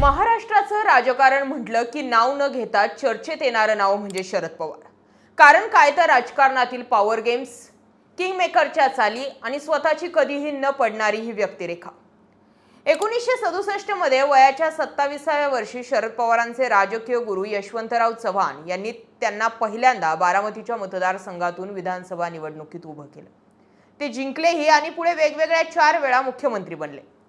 महाराष्ट्राचं राजकारण म्हटलं की नाव न घेता चर्चेत येणारं नाव म्हणजे शरद पवार. कारण काय तर राजकारणातील पॉवर गेम्स किंगमेकरच्या चाली आणि स्वतःची कधीही न पडणारी ही व्यक्तिरेखा. एकोणीसशे सदुसष्टमध्ये वयाच्या सत्ताविसाव्या वर्षी शरद पवारांचे राजकीय गुरु यशवंतराव चव्हाण यांनी त्यांना पहिल्यांदा बारामतीच्या मतदारसंघातून विधानसभा निवडणुकीत उभं केलं. ते जिंकलेही आणि पुढे वेगवेगळ्या चार वेळा मुख्यमंत्री बनले.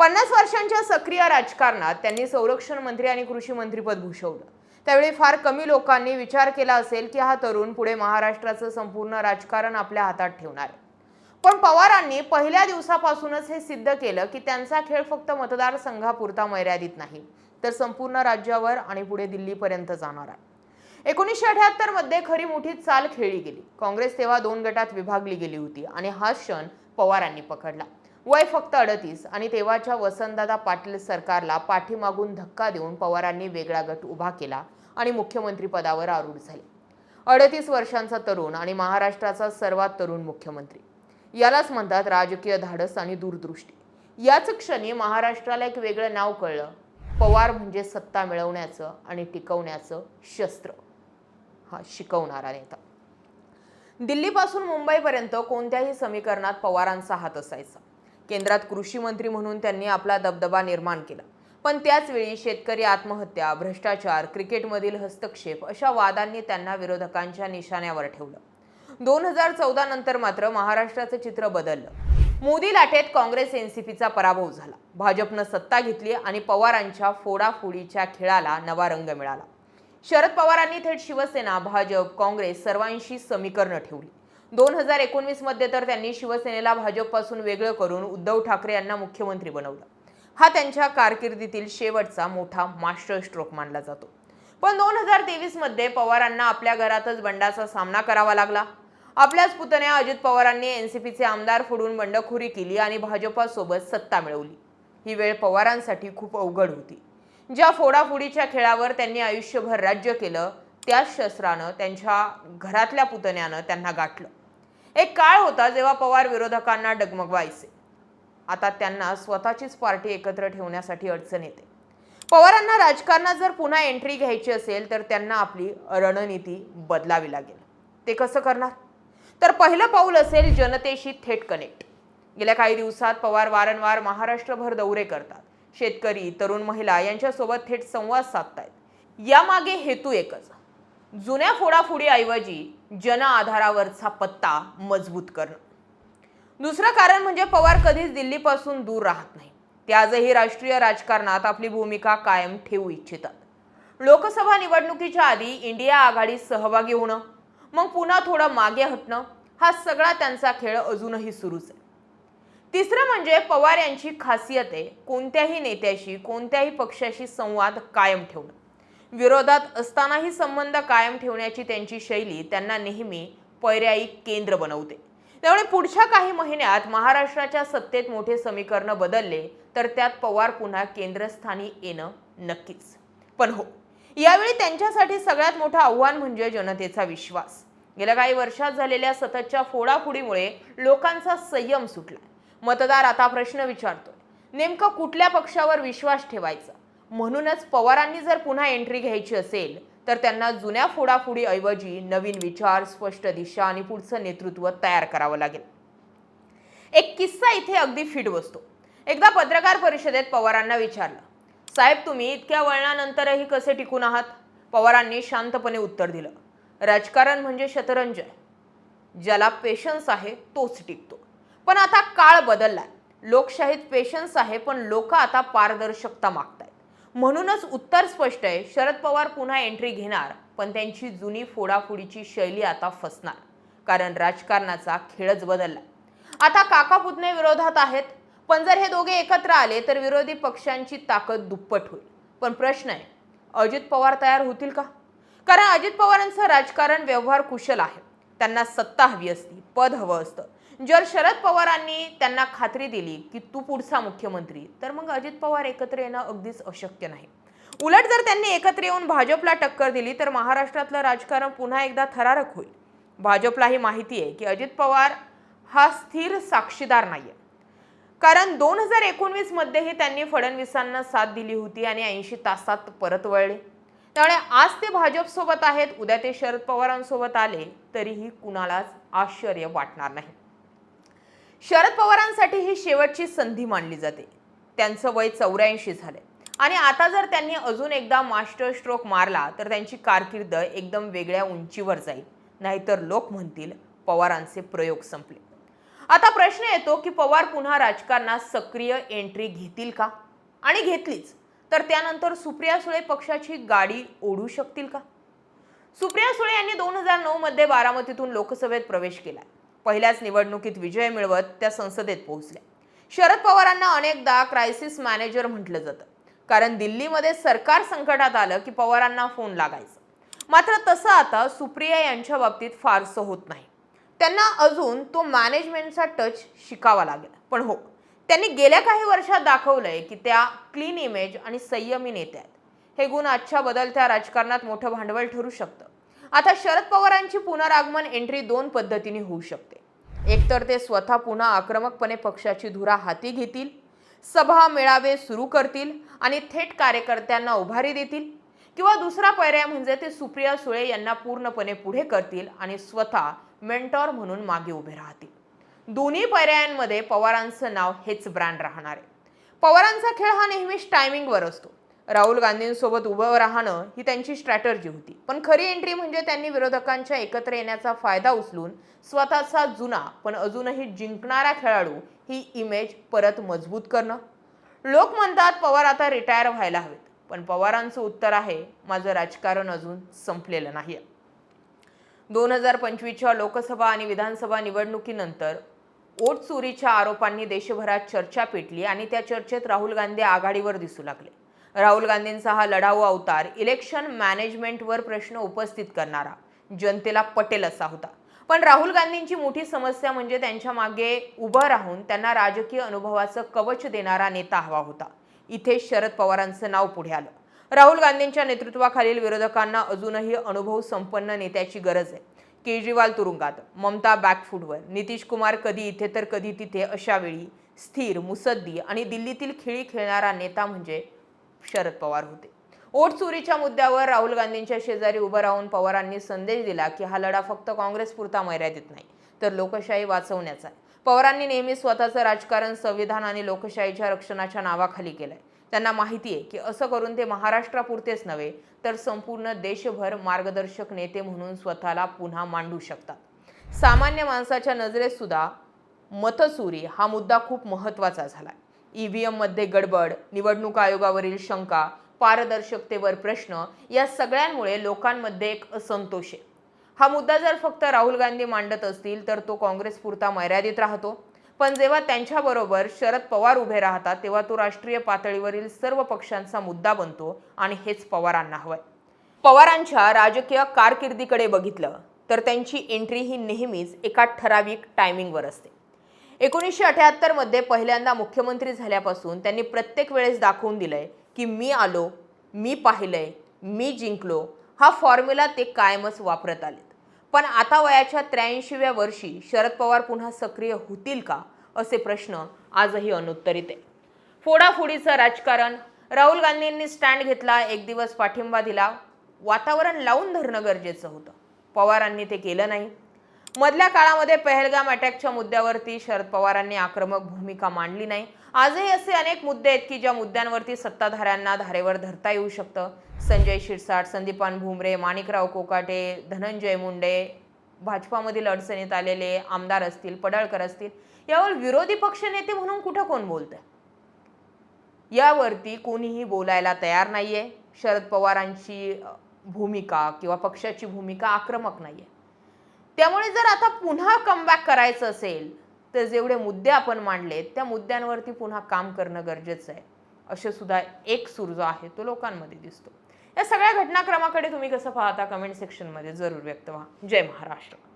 पन्नास वर्षांच्या सक्रिय राजकारणात त्यांनी संरक्षण मंत्री आणि कृषी मंत्रीपद भूषवलं. त्यावेळी फार कमी लोकांनी विचार केला असेल की हा तरुण पुढे महाराष्ट्राचं संपूर्ण राजकारण आपल्या हातात ठेवणार पण पवारांनी पहिल्या दिवसापासूनच हे सिद्ध केलं की त्यांचा खेळ फक्त मतदारसंघापुरता मर्यादित नाही तर संपूर्ण राज्यावर आणि पुढे दिल्लीपर्यंत जाणार आहे. एकोणीसशे अठ्याहत्तरमध्ये खरी मोठी चाल खेळली गेली. काँग्रेस तेव्हा दोन गटात विभागली गेली होती आणि हा क्षण पवारांनी पकडला. वय फक्त अडतीस आणि तेव्हाच्या वसंतदादा पाटील सरकारला पाठीमागून धक्का देऊन पवारांनी वेगळा गट उभा केला आणि मुख्यमंत्री पदावर आरूढ झाले. अडतीस वर्षांचा तरुण आणि महाराष्ट्राचा सर्वात तरुण मुख्यमंत्री. यालाच म्हणतात राजकीय धाडस आणि दूरदृष्टी. याच क्षणी महाराष्ट्राला एक वेगळं नाव कळलं. पवार म्हणजे सत्ता मिळवण्याचं आणि टिकवण्याचं शस्त्र. हा शिकवणारा नेता. दिल्लीपासून मुंबईपर्यंत कोणत्याही समीकरणात पवारांचा हात असायचा. केंद्रात कृषी मंत्री म्हणून त्यांनी आपला दबदबा निर्माण केला. पण त्याचवेळी शेतकरी आत्महत्या भ्रष्टाचार क्रिकेटमधील हस्तक्षेप अशा वादांनी त्यांना विरोधकांच्या निशाण्यावर ठेवलं. दोन हजार चौदा नंतर मात्र महाराष्ट्राचं चित्र बदललं. मोदी लाटेत काँग्रेस एनसीपीचा पराभव झाला. भाजपनं सत्ता घेतली आणि पवारांच्या फोडाफोडीच्या खेळाला नवा रंग मिळाला. शरद पवारांनी थेट शिवसेना भाजप काँग्रेस सर्वांशी समीकरणं ठेवली. दोन हजार एकोणवीसमध्ये तर त्यांनी शिवसेनेला भाजपपासून वेगळं करून उद्धव ठाकरे यांना मुख्यमंत्री बनवलं. हा त्यांच्या कारकिर्दीतील शेवटचा मोठा मास्टर स्ट्रोक मानला जातो. पण दोन हजार तेवीसमध्ये पवारांना आपल्या घरातच बंडाचा सामना करावा लागला. आपल्याच पुतण्या अजित पवारांनी एनसीपीचे आमदार फोडून बंडखोरी केली आणि भाजपासोबत सत्ता मिळवली. ही वेळ पवारांसाठी खूप अवघड होती. ज्या फोडाफोडीच्या खेळावर त्यांनी आयुष्यभर राज्य केलं त्याच शस्त्रानं त्यांच्या घरातल्या पुतण्यानं त्यांना गाठलं. एक काळ होता जेव्हा पवार विरोधकांना डगमगवायचे. आता त्यांना स्वतःचीच पार्टी एकत्र ठेवण्यासाठी अडचण येते. पवारांना राजकारणात जर पुन्हा एंट्री घ्यायची असेल तर त्यांना आपली रणनीती बदलावी लागेल. ते कसं करणार? तर पहिलं पाऊल असेल जनतेशी थेट कनेक्ट गेल्या काही दिवसात पवार वारंवार महाराष्ट्रभर दौरे करतात. शेतकरी तरुण महिला यांच्यासोबत थेट संवाद साधतायत. यामागे हेतू एकच. जुन्या फोडाफोडीऐवजी जन आधारावरचा पत्ता मजबूत करणं. दुसरं कारण म्हणजे पवार कधीच दिल्लीपासून दूर राहत नाही. ते आजही राष्ट्रीय राजकारणात आपली भूमिका कायम ठेवू इच्छितात. लोकसभा निवडणुकीच्या आधी इंडिया आघाडीत सहभागी होणं मग पुन्हा थोडं मागे हटणं हा सगळा त्यांचा खेळ अजूनही सुरूच आहे. तिसरं म्हणजे पवार यांची खासियत आहे कोणत्याही नेत्याशी कोणत्याही पक्षाशी संवाद कायम ठेवणं. विरोधात असतानाही संबंध कायम ठेवण्याची त्यांची शैली त्यांना नेहमी पर्यायी केंद्र बनवते. त्यामुळे पुढच्या काही महिन्यात महाराष्ट्राच्या सत्तेत मोठे समीकरण बदलले तर त्यात पवार पुन्हा केंद्रस्थानी येणं नक्कीच. पण हो यावेळी त्यांच्यासाठी सगळ्यात मोठं आव्हान म्हणजे जनतेचा विश्वास. गेल्या काही वर्षात झालेल्या सततच्या फोडाफोडीमुळे लोकांचा संयम सुटलाय मतदार आता प्रश्न विचारतोय नेमकं कुठल्या पक्षावर विश्वास ठेवायचा? म्हणूनच पवारांनी जर पुन्हा एंट्री घ्यायची असेल तर त्यांना जुन्या फोडाफोडीऐवजी नवीन विचार स्पष्ट दिशा आणि पुढचं नेतृत्व तयार करावं लागेल. एक किस्सा इथे अगदी फिट बसतो. एकदा पत्रकार परिषदेत पवारांना विचारलं साहेब तुम्ही इतक्या वळणानंतरही कसे टिकून आहात? पवारांनी शांतपणे उत्तर दिलं राजकारण म्हणजे शतरंज आहे ज्याला पेशन्स आहे तोच टिकतो. पण आता काळ बदललाय. लोकशाहीत पेशन्स आहे पण लोक आता पारदर्शकता मागतात म्हणूनच उत्तर स्पष्ट आहे. शरद पवार पुन्हा एंट्री घेणार पण त्यांची जुनी फोडाफोडीची शैली आता फसणार. कारण राजकारणाचा खेळच बदलला. आता काका पुतणे विरोधात आहेत. पण जर हे दोघे एकत्र आले तर विरोधी पक्षांची ताकद दुप्पट होईल. पण प्रश्न आहे अजित पवार तयार होतील का? कारण अजित पवारांचं राजकारण व्यवहार कुशल आहे. त्यांना सत्ता हवी असती पद हवं असतं. जर शरद पवारांनी त्यांना खात्री दिली की तू पुढचा मुख्यमंत्री तर मग अजित पवार एकत्र येणं अगदीच अशक्य नाही. उलट जर त्यांनी एकत्र येऊन भाजपला टक्कर दिली तर महाराष्ट्रातलं राजकारण पुन्हा एकदा थरारक होईल. भाजपलाही माहिती आहे की अजित पवार हा स्थिर साक्षीदार नाही आहे कारण दोन हजार एकोणवीसमध्येही त्यांनी फडणवीसांना साथ दिली होती आणि ऐंशी तासात परत वळले. त्यामुळे आज ते भाजपसोबत आहेत उद्या ते शरद पवारांसोबत आले तरीही कुणालाच आश्चर्य वाटणार नाही. शरद पवारांसाठी ही शेवटची संधी मानली जाते. त्यांचं वय चौऱ्याऐंशी झालंय. आणि आता जर त्यांनी अजून एकदा मास्टर स्ट्रोक मारला तर त्यांची कारकीर्द एकदम वेगळ्या उंचीवर जाईल. नाहीतर लोक म्हणतील पवारांचे प्रयोग संपले. आता प्रश्न येतो की पवार पुन्हा राजकारणात सक्रिय एंट्री घेतील का? आणि घेतलीच. तर त्यानंतर सुप्रिया सुळे पक्षाची गाडी ओढू शकतील का? सुप्रिया सुळे यांनी दोन हजार नऊ मध्ये बारामतीतून लोकसभेत प्रवेश केला पहिल्याच निवडणुकीत विजय मिळवत त्या संसदेत पोहोचल्या. शरद पवारांना अनेकदा क्रायसिस मॅनेजर म्हटलं जातं. कारण दिल्लीमध्ये सरकार संकटात आलं की पवारांना फोन लागायचा. मात्र तसं आता सुप्रिया यांच्या बाबतीत फारसं होत नाही. त्यांना अजून तो मॅनेजमेंटचा टच शिकावा लागेल. पण हो त्यांनी गेल्या काही वर्षात दाखवलंय की त्या क्लीन इमेज आणि संयमी नेत्या आहेत. हे गुण आजच्या बदलत्या राजकारणात मोठं भांडवल ठरू शकतं. आता शरद पवारांची पुनरागमन एंट्री दोन पद्धतीने होऊ शकते. एकतर ते स्वतः पुन्हा आक्रमकपणे पक्षाची धुरा हाती घेतील सभा मेळावे सुरू करतील आणि थेट कार्यकर्त्यांना उभारी देतील किंवा दुसरा पर्याय म्हणजे ते सुप्रिया सुळे यांना पूर्णपणे पुढे करतील आणि स्वतः मेंटॉर म्हणून मागे उभे राहतील. दोन्ही पर्यायांमध्ये पवारांचं नाव हेच ब्रँड राहणार आहे. पवारांचा खेळ हा नेहमीच टायमिंगवर असतो. राहुल गांधींसोबत उभं राहणं ही त्यांची स्ट्रॅटर्जी होती. पण खरी एंट्री म्हणजे त्यांनी विरोधकांच्या एकत्र येण्याचा फायदा उचलून स्वतःचा जुना पण अजूनही जिंकणारा खेळाडू ही इमेज परत मजबूत करणं. लोक म्हणतात पवार आता रिटायर व्हायला हवेत पण पवारांचं उत्तर आहे माझं राजकारण अजून संपलेलं नाही दोन हजार पंचवीसच्या लोकसभा आणि विधानसभा निवडणुकीनंतर ओट चोरीच्या आरोपांनी देशभरात चर्चा पेटली आणि त्या चर्चेत राहुल गांधी आघाडीवर दिसू लागले. राहुल गांधींचा हा लढाऊ अवतार इलेक्शन मॅनेजमेंटवर प्रश्न उपस्थित करणारा. जनतेला पटेल असा होता. पण राहुल गांधींची मोठी समस्या म्हणजे त्यांच्या मागे उभं राहून त्यांना राजकीय अनुभवाचं कवच देणारा नेता हवा होता. इथे शरद पवारांचं नाव पुढे आलं. राहुल गांधींच्या नेतृत्वाखालील विरोधकांना अजूनही अनुभव संपन्न नेत्याची गरज आहे. केजरीवाल तुरुंगात ममता बॅकफूटवर नितीश कुमार कधी इथे तर कधी तिथे अशावेळी स्थिर मुसद्दी आणि दिल्लीतील खेळी खेळणारा नेता म्हणजे शरद पवार होते. ओटचुरीच्या मुद्द्यावर राहुल गांधींच्या शेजारी उभं राहून पवारांनी संदेश दिला की हा लढा फक्त काँग्रेस पुरता मर्यादित नाही तर लोकशाही वाचवण्याचा आहे. पवारांनी नेहमी स्वतःचं राजकारण संविधान आणि लोकशाहीच्या रक्षणाच्या नावाखाली केलंय. त्यांना माहिती आहे की असं करून ते महाराष्ट्रापुरतेच नव्हे तर संपूर्ण देशभर मार्गदर्शक नेते म्हणून स्वतःला पुन्हा मांडू शकतात. सामान्य माणसाच्या नजरेत सुद्धा मतचोरी हा मुद्दा खूप महत्त्वाचा झाला ईव्हीएममध्ये गडबड निवडणूक आयोगावरील शंका पारदर्शकतेवर प्रश्न या सगळ्यांमुळे लोकांमध्ये एक असंतोष आहे. हा मुद्दा जर फक्त राहुल गांधी मांडत असतील तर तो काँग्रेसपुरता मर्यादित राहतो. पण जेव्हा त्यांच्याबरोबर शरद पवार उभे राहतात तेव्हा तो राष्ट्रीय पातळीवरील सर्व पक्षांचा मुद्दा बनतो आणि हेच पवारांना हवंय. पवारांच्या राजकीय कारकिर्दीकडे बघितलं तर त्यांची एंट्री ही नेहमीच एका ठराविक टायमिंगवर असते. एकोणीसशे अठ्याहत्तरमध्ये पहिल्यांदा मुख्यमंत्री झाल्यापासून त्यांनी प्रत्येक वेळेस दाखवून दिलंय की मी आलो मी पाहिलंय मी जिंकलो हा फॉर्म्युला ते कायमच वापरत आलेत. पण आता वयाच्या त्र्याऐंशीव्या वर्षी शरद पवार पुन्हा सक्रिय होतील का असे प्रश्न आजही अनुत्तरित आहे फोडाफोडीचं राजकारण राहुल गांधींनी स्टँड घेतला एक दिवस पाठिंबा दिला वातावरण लावून धरणं गरजेचं होतं. पवारांनी ते केलं नाही. मधल्या काळामध्ये पहलगाम अटॅकच्या मुद्द्यावरती शरद पवारांनी आक्रमक भूमिका मांडली नाही. आजही असे अनेक मुद्दे आहेत की ज्या मुद्द्यांवरती सत्ताधाऱ्यांना धारेवर धरता येऊ शकतं. संजय शिरसाट संदीपान भुमरे माणिकराव कोकाटे धनंजय मुंडे भाजपामधील अडचणीत आलेले आमदार असतील पडळकर असतील यावर विरोधी पक्षनेते म्हणून कुठं कोण बोलतं यावरती कोणीही बोलायला तयार नाहीये. शरद पवारांची भूमिका किंवा पक्षाची भूमिका आक्रमक नाहीये. त्यामुळे जर आता पुन्हा कमबॅक करायचं असेल तर जेवढे मुद्दे आपण मांडलेत त्या मुद्द्यांवरती पुन्हा काम करणं गरजेचं आहे. असे सुद्धा एक सूर जो आहे तो लोकांमध्ये दिसतो. या सगळ्या घटनाक्रमाकडे तुम्ही कसं पाहता कमेंट सेक्शनमध्ये जरूर व्यक्त व्हा. जय महाराष्ट्र.